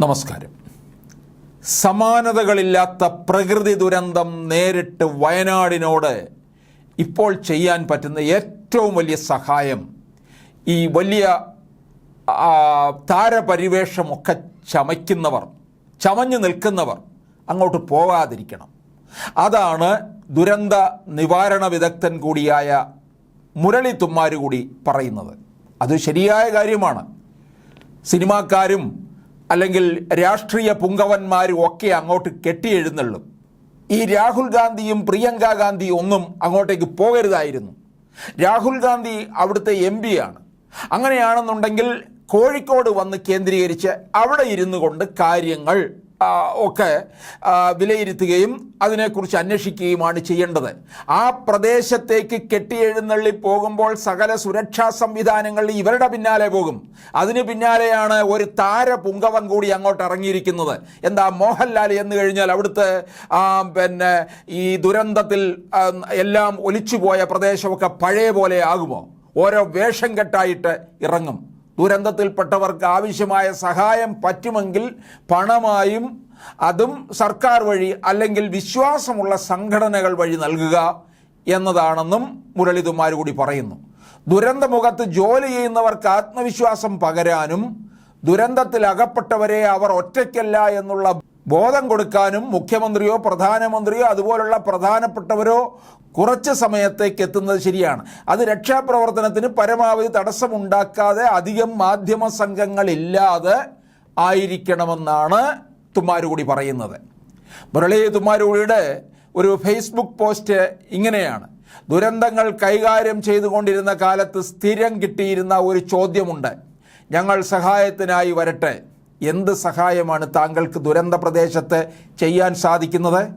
നമസ്കാരം. സമാനതകളില്ലാത്ത പ്രകൃതി ദുരന്തം നേരിട്ട് വയനാടിനോട് ഇപ്പോൾ ചെയ്യാൻ പറ്റുന്ന ഏറ്റവും വലിയ സഹായം ഈ വലിയ താരപരിവേഷമൊക്കെ ചമയ്ക്കുന്നവർ ചമഞ്ഞു നിൽക്കുന്നവർ അങ്ങോട്ട് പോകാതിരിക്കണം അതാണ് ദുരന്ത നിവാരണ വിദഗ്ധൻ കൂടിയായ മുരളി തുമ്മാരുകൂടി പറയുന്നത്. അത് ശരിയായ കാര്യമാണ്. സിനിമാക്കാരും അല്ലെങ്കിൽ രാഷ്ട്രീയ പുങ്കവന്മാരും ഒക്കെ അങ്ങോട്ട് കെട്ടിയെഴുന്നള്ളും. ഈ രാഹുൽ ഗാന്ധിയും പ്രിയങ്ക ഗാന്ധി ഒന്നും അങ്ങോട്ടേക്ക് പോകരുതായിരുന്നു. രാഹുൽ ഗാന്ധി അവിടുത്തെ എം ആണ്. അങ്ങനെയാണെന്നുണ്ടെങ്കിൽ കോഴിക്കോട് വന്ന് കേന്ദ്രീകരിച്ച് അവിടെ ഇരുന്നു കൊണ്ട് കാര്യങ്ങൾ ഒക്കെ വിലയിരുത്തുകയും അതിനെക്കുറിച്ച് അന്വേഷിക്കുകയുമാണ് ചെയ്യേണ്ടത്. ആ പ്രദേശത്തേക്ക് കെട്ടിയെഴുന്നള്ളി പോകുമ്പോൾ സകല സുരക്ഷാ സംവിധാനങ്ങൾ ഇവരുടെ പിന്നാലെ പോകും. അതിന് പിന്നാലെയാണ് ഒരു താര പുങ്കവൻ കൂടി അങ്ങോട്ട് ഇറങ്ങിയിരിക്കുന്നത്. എന്താ മോഹൻലാൽ എന്ന് കഴിഞ്ഞാൽ അവിടുത്തെ പിന്നെ ഈ ദുരന്തത്തിൽ എല്ലാം ഒലിച്ചുപോയ പ്രദേശമൊക്കെ പഴയ പോലെ ആകുമോ? ഓരോ വേഷം കെട്ടായിട്ട് ഇറങ്ങും. ദുരന്തത്തിൽപ്പെട്ടവർക്ക് ആവശ്യമായ സഹായം പറ്റുമെങ്കിൽ പണമായും അതും സർക്കാർ വഴി അല്ലെങ്കിൽ വിശ്വാസമുള്ള സംഘടനകൾ വഴി നൽകുക എന്നതാണെന്നും മുരളിതുമാർ കൂടി പറയുന്നു. ദുരന്തമുഖത്ത് ജോലി ചെയ്യുന്നവർക്ക് ആത്മവിശ്വാസം പകരാനും ദുരന്തത്തിൽ അകപ്പെട്ടവരെ അവർ ഒറ്റയ്ക്കല്ല എന്നുള്ള ബോധം കൊടുക്കാനും മുഖ്യമന്ത്രിയോ പ്രധാനമന്ത്രിയോ അതുപോലുള്ള പ്രധാനപ്പെട്ടവരോ കുറച്ച് സമയത്തേക്ക് എത്തുന്നത് ശരിയാണ്. അത് രക്ഷാപ്രവർത്തനത്തിന് പരമാവധി തടസ്സമുണ്ടാക്കാതെ അധികം മാധ്യമ സംഘങ്ങളില്ലാതെ ആയിരിക്കണമെന്നാണ് തുമ്മാരുകൂടി പറയുന്നത്. മുരളി തുമ്മാരുകൂടിയുടെ ഒരു ഫേസ്ബുക്ക് പോസ്റ്റ് ഇങ്ങനെയാണ്. ദുരന്തങ്ങൾ കൈകാര്യം ചെയ്തുകൊണ്ടിരുന്ന കാലത്ത് സ്ഥിരം കിട്ടിയിരുന്ന ഒരു ചോദ്യമുണ്ട്. ഞങ്ങൾ സഹായത്തിനായി വരട്ടെ. എന്ത് സഹായമാണ് താങ്കൾക്ക് ദുരന്ത പ്രദേശത്ത് ചെയ്യാൻ സാധിക്കുന്നത്?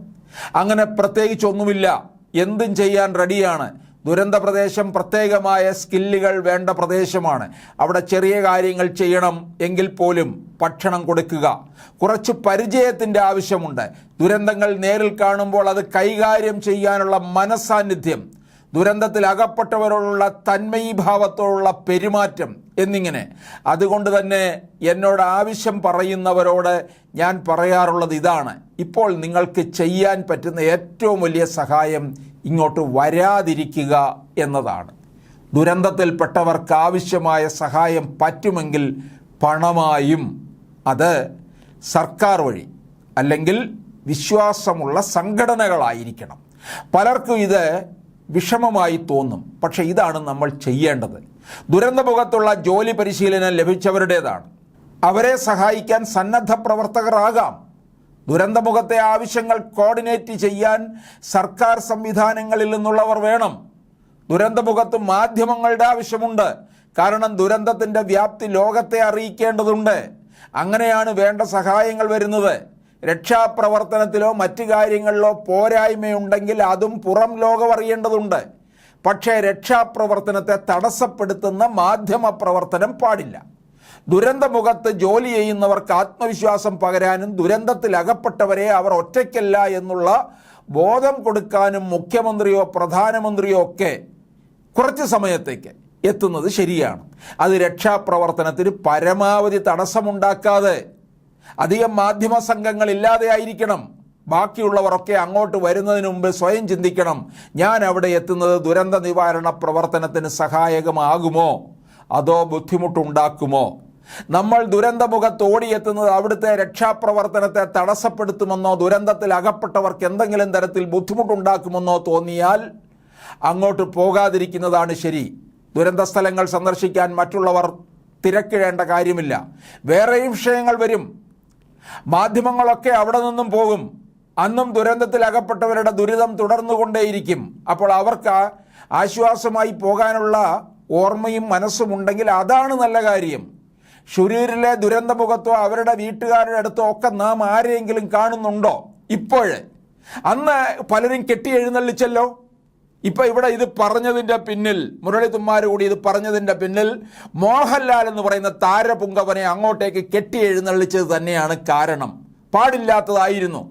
അങ്ങനെ പ്രത്യേകിച്ചൊന്നുമില്ല. എന്തും ചെയ്യാൻ റെഡിയാണ്. ദുരന്ത പ്രദേശം പ്രത്യേകമായ സ്കില്ലുകൾ വേണ്ട പ്രദേശമാണ്. അവിടെ ചെറിയ കാര്യങ്ങൾ ചെയ്യണം എങ്കിൽ പോലും ഭക്ഷണം കൊടുക്കുക. കുറച്ച് പരിചയത്തിന്റെ ആവശ്യമുണ്ട്. ദുരന്തങ്ങൾ നേരിൽ കാണുമ്പോൾ അത് കൈകാര്യം ചെയ്യാനുള്ള മനസാന്നിധ്യം ദുരന്തത്തിൽ അകപ്പെട്ടവരോടുള്ള തന്മയീഭാവത്തോടുള്ള പെരുമാറ്റം എന്നിങ്ങനെ. അതുകൊണ്ട് തന്നെ എന്നോട് ആവശ്യം പറയുന്നവരോട് ഞാൻ പറയാറുള്ളത് ഇതാണ്. ഇപ്പോൾ നിങ്ങൾക്ക് ചെയ്യാൻ പറ്റുന്ന ഏറ്റവും വലിയ സഹായം ഇങ്ങോട്ട് വരാതിരിക്കുക എന്നതാണ്. ദുരന്തത്തിൽപ്പെട്ടവർക്ക് ആവശ്യമായ സഹായം പറ്റുമെങ്കിൽ പണമായും അത് സർക്കാർ വഴി അല്ലെങ്കിൽ വിശ്വാസമുള്ള സംഘടനകളായിരിക്കണം. പലർക്കും ഇത് വിഷമമായി തോന്നും. പക്ഷെ ഇതാണ് നമ്മൾ ചെയ്യേണ്ടത്. ദുരന്തമുഖത്തുള്ള ജോലി പരിശീലനം ലഭിച്ചവരുടേതാണ്. അവരെ സഹായിക്കാൻ സന്നദ്ധ പ്രവർത്തകരാകാം. ദുരന്തമുഖത്തെ ആവശ്യങ്ങൾ കോർഡിനേറ്റ് ചെയ്യാൻ സർക്കാർ സംവിധാനങ്ങളിൽ നിന്നുള്ളവർ വേണം. ദുരന്തമുഖത്ത് മാധ്യമങ്ങളുടെ ആവശ്യമുണ്ട്. കാരണം ദുരന്തത്തിന്റെ വ്യാപ്തി ലോകത്തെ അറിയിക്കേണ്ടതുണ്ട്. അങ്ങനെയാണ് വേണ്ട സഹായങ്ങൾ വരുന്നത്. രക്ഷാപ്രവർത്തനത്തിലോ മറ്റു കാര്യങ്ങളിലോ പോരായ്മയുണ്ടെങ്കിൽ അതും പുറം ലോകം അറിയേണ്ടതുണ്ട്. പക്ഷേ രക്ഷാപ്രവർത്തനത്തെ തടസ്സപ്പെടുത്തുന്ന മാധ്യമ പ്രവർത്തനം പാടില്ല. ദുരന്തമുഖത്ത് ജോലി ചെയ്യുന്നവർക്ക് ആത്മവിശ്വാസം പകരാനും ദുരന്തത്തിൽ അകപ്പെട്ടവരെ അവർ ഒറ്റയ്ക്കല്ല എന്നുള്ള ബോധം കൊടുക്കാനും മുഖ്യമന്ത്രിയോ പ്രധാനമന്ത്രിയോ ഒക്കെ കുറച്ച് സമയത്തേക്ക് എത്തുന്നത് ശരിയാണ്. അത് രക്ഷാപ്രവർത്തനത്തിന് പരമാവധി തടസ്സമുണ്ടാക്കാതെ അധികം മാധ്യമ സംഘങ്ങൾ ഇല്ലാതെ ആയിരിക്കണം. ബാക്കിയുള്ളവരൊക്കെ അങ്ങോട്ട് വരുന്നതിന് മുമ്പ് സ്വയം ചിന്തിക്കണം ഞാൻ അവിടെ എത്തുന്നത് ദുരന്ത നിവാരണ പ്രവർത്തനത്തിന് സഹായകമാകുമോ? അതോ ബുദ്ധിമുട്ടുണ്ടാക്കുമോ? നമ്മൾ ദുരന്തമുഖത്ത് ഓടിയെത്തുന്നത് അവിടുത്തെ രക്ഷാപ്രവർത്തനത്തെ തടസ്സപ്പെടുത്തുമെന്നോ ദുരന്തത്തിൽ അകപ്പെട്ടവർക്ക് എന്തെങ്കിലും തരത്തിൽ ബുദ്ധിമുട്ടുണ്ടാക്കുമെന്നോ തോന്നിയാൽ അങ്ങോട്ട് പോകാതിരിക്കുന്നതാണ് ശരി. ദുരന്ത സ്ഥലങ്ങൾ സന്ദർശിക്കാൻ മറ്റുള്ളവർ തിരക്കിഴേണ്ട കാര്യമില്ല. വേറെയും വിഷയങ്ങൾ വരും. മാധ്യമങ്ങളൊക്കെ അവിടെ നിന്നും പോകും. അന്നും ദുരന്തത്തിൽ അകപ്പെട്ടവരുടെ ദുരിതം തുടർന്നുകൊണ്ടേയിരിക്കും. അപ്പോൾ അവർക്ക് ആശ്വാസമായി പോകാനുള്ള ഓർമ്മയും മനസ്സും ഉണ്ടെങ്കിൽ അതാണ് നല്ല കാര്യം. ഷുരൂരിലെ ദുരന്തമുഖത്തോ അവരുടെ വീട്ടുകാരുടെ അടുത്തോ ഒക്കെ നാം ആരെയെങ്കിലും കാണുന്നുണ്ടോ? ഇപ്പോഴേ. അന്ന് പലരും കെട്ടി എഴുന്നള്ളിച്ചല്ലോ ഇപ്പൊ ഇവിടെ ഇത് പറഞ്ഞതിന്റെ പിന്നിൽ മുരളി കൂടി ഇത് പറഞ്ഞതിന്റെ പിന്നിൽ മോഹൻലാൽ എന്ന് പറയുന്ന താരപുങ്കവനെ അങ്ങോട്ടേക്ക് കെട്ടി എഴുന്നള്ളിച്ചത് തന്നെയാണ് കാരണം. പാടില്ലാത്തതായിരുന്നു.